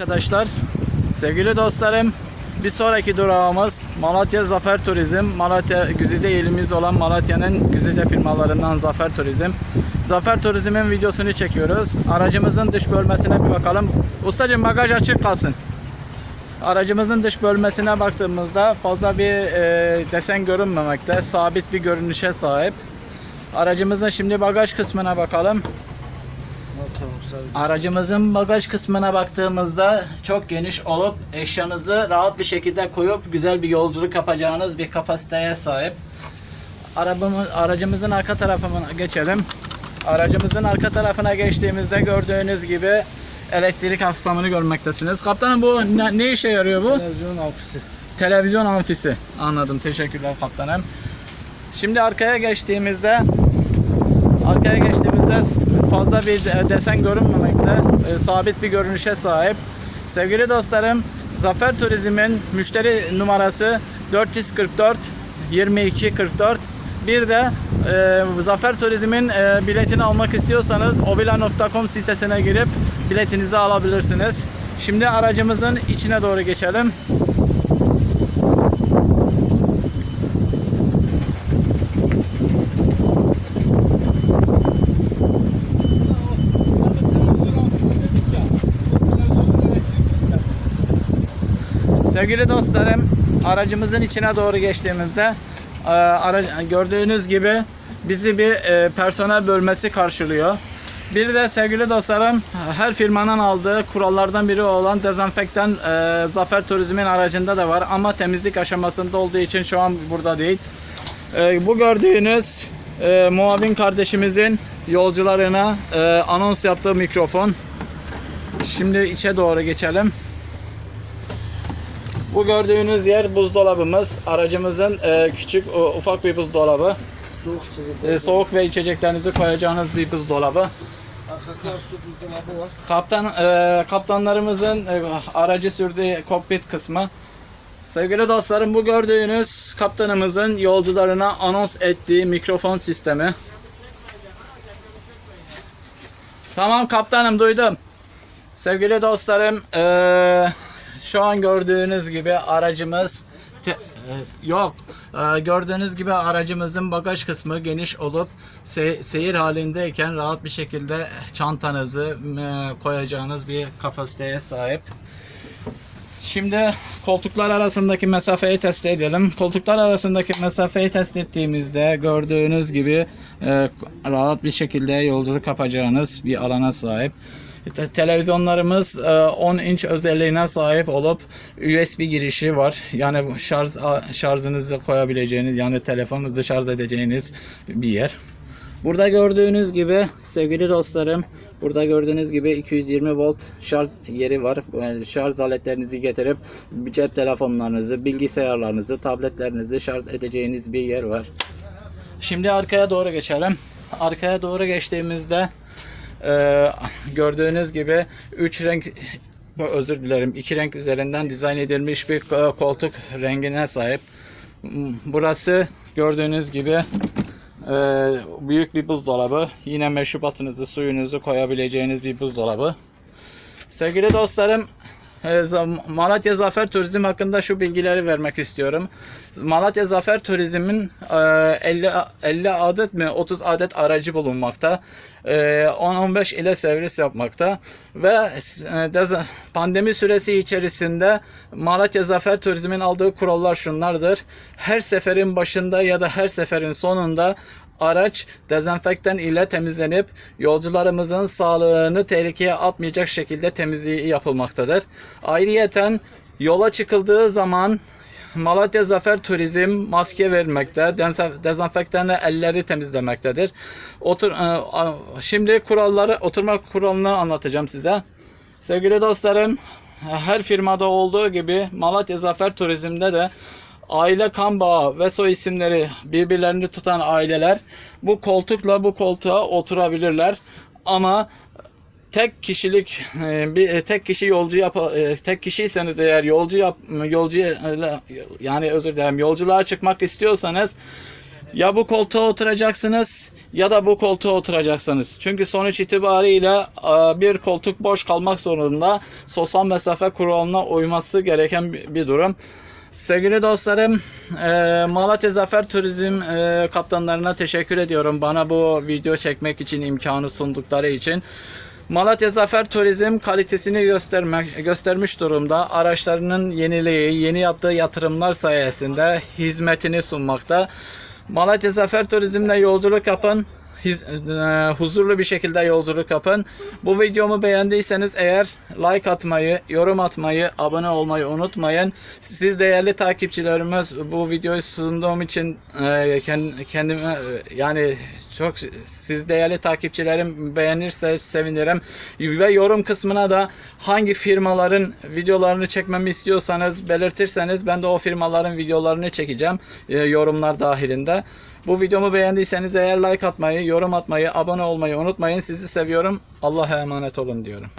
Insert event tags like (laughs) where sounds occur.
Arkadaşlar, sevgili dostlarım, bir sonraki durağımız Malatya Zafer Turizm. Malatya güzide ilimiz olan Malatya'nın güzide firmalarından Zafer Turizm. Zafer Turizm'in videosunu çekiyoruz. Aracımızın dış bölmesine bir bakalım. Ustacığım bagaj açık kalsın. Aracımızın dış bölmesine baktığımızda fazla bir e, desen görünmemekte. Sabit bir görünüşe sahip. Aracımızın şimdi bagaj kısmına bakalım. Aracımızın bagaj kısmına baktığımızda çok geniş olup eşyanızı rahat bir şekilde koyup güzel bir yolculuk yapacağınız bir kapasiteye sahip. Arabamı, aracımızın arka tarafına geçelim. Aracımızın arka tarafına geçtiğimizde gördüğünüz gibi elektrik aksamını görmektesiniz. Kaptanım bu ne, ne işe yarıyor bu? Televizyon ofisi. Televizyon amfisi. Anladım. Teşekkürler kaptanım. Şimdi arkaya geçtiğimizde arkaya geçtiğimizde fazla bir de- desen görünmemekte. e, sabit bir görünüşe sahip. Sevgili dostlarım, Zafer Turizm'in müşteri numarası 444 22 44. Bir de e, Zafer Turizm'in e, biletini almak istiyorsanız obila.com sitesine girip biletinizi alabilirsiniz. Şimdi aracımızın içine doğru geçelim. Sevgili dostlarım, aracımızın içine doğru geçtiğimizde e, ara- gördüğünüz gibi bizi bir e, personel bölmesi karşılıyor. Bir de sevgili dostlarım, her firmanın aldığı kurallardan biri olan dezenfektan e, Zafer Turizm'in aracında da var ama temizlik aşamasında olduğu için şu an burada değil. E, bu gördüğünüz e, muavin kardeşimizin yolcularına e, anons yaptığı mikrofon. Şimdi içe doğru geçelim. Bu gördüğünüz yer buzdolabımız. Aracımızın e, küçük ufak bir buzdolabı. Soğuk. E, soğuk ve içeceklerinizi koyacağınız bir buzdolabı. Kaptan e, kaptanlarımızın e, aracı sürdüğü kokpit kısmı. Sevgili dostlarım bu gördüğünüz kaptanımızın yolcularına anons ettiği mikrofon sistemi. Tamam kaptanım duydum. Sevgili dostlarım eee, şu an gördüğünüz gibi aracımız te- e, yok Eee, gördüğünüz gibi aracımızın bagaj kısmı geniş olup se- seyir halindeyken rahat bir şekilde çantanızı e, koyacağınız bir kapasiteye sahip. Şimdi koltuklar arasındaki mesafeyi test edelim. Koltuklar arasındaki mesafeyi test ettiğimizde gördüğünüz gibi e, rahat bir şekilde yolculuk yapacağınız bir alana sahip. Te- Televizyonlarımız e, 10 inç özelliğine sahip olup USB girişi var. Yani şarj şarjınızı koyabileceğiniz yani telefonunuzu şarj edeceğiniz bir yer. Burada gördüğünüz gibi sevgili dostlarım burada gördüğünüz gibi 220 volt şarj yeri var. Yani şarj aletlerinizi getirip cep telefonlarınızı, bilgisayarlarınızı, tabletlerinizi şarj edeceğiniz bir yer var. Şimdi arkaya doğru geçelim. Arkaya doğru geçtiğimizde e, (laughs) gördüğünüz gibi 3 renk özür dilerim 2 renk üzerinden dizayn edilmiş bir e, koltuk rengine sahip. Burası gördüğünüz gibi ee, büyük bir buzdolabı. Yine meşrubatınızı, suyunuzu koyabileceğiniz bir buzdolabı. Sevgili dostlarım, e, Malatya Zafer Turizm hakkında şu bilgileri vermek istiyorum. Malatya Zafer Turizm'in e, 50 50 adet mi 30 adet aracı bulunmakta. E, 10-15 ile servis yapmakta ve e, pandemi süresi içerisinde Malatya Zafer Turizm'in aldığı kurallar şunlardır. Her seferin başında ya da her seferin sonunda araç dezenfektan ile temizlenip yolcularımızın sağlığını tehlikeye atmayacak şekilde temizliği yapılmaktadır. Ayrıyeten yola çıkıldığı zaman Malatya Zafer Turizm maske vermekte, dezenfektanla elleri temizlemektedir. Otur, e, şimdi kuralları, oturma kuralını anlatacağım size. Sevgili dostlarım, her firmada olduğu gibi Malatya Zafer Turizm'de de aile kan bağı ve soy isimleri birbirlerini tutan aileler bu koltukla bu koltuğa oturabilirler. Ama tek kişilik e, bir e, tek kişi yolcu yap e, tek kişiyseniz eğer yolcu yap yolcu yani özür dilerim yolculuğa çıkmak istiyorsanız Ya bu koltuğa oturacaksınız ya da bu koltuğa oturacaksınız. Çünkü sonuç itibariyle bir koltuk boş kalmak zorunda. Sosyal mesafe kuralına uyması gereken bir durum. Sevgili dostlarım, e, Malatya Zafer Turizm e, kaptanlarına teşekkür ediyorum. Bana bu video çekmek için imkanı sundukları için. Malatya Zafer Turizm kalitesini göstermek, göstermiş durumda. Araçlarının yeniliği, yeni yaptığı yatırımlar sayesinde hizmetini sunmakta. Malatya Zafer Turizm'le yolculuk yapın. E, huzurlu bir şekilde yolculuk yapın. Bu videomu beğendiyseniz eğer like atmayı, yorum atmayı, abone olmayı unutmayın. Siz değerli takipçilerimiz bu videoyu sunduğum için e, kend- kendime e, yani çok siz değerli takipçilerim beğenirse sevinirim. Ve yorum kısmına da hangi firmaların videolarını çekmemi istiyorsanız belirtirseniz ben de o firmaların videolarını çekeceğim e, yorumlar dahilinde. Bu videomu beğendiyseniz eğer like atmayı, yorum atmayı, abone olmayı unutmayın. Sizi seviyorum. Allah'a emanet olun diyorum.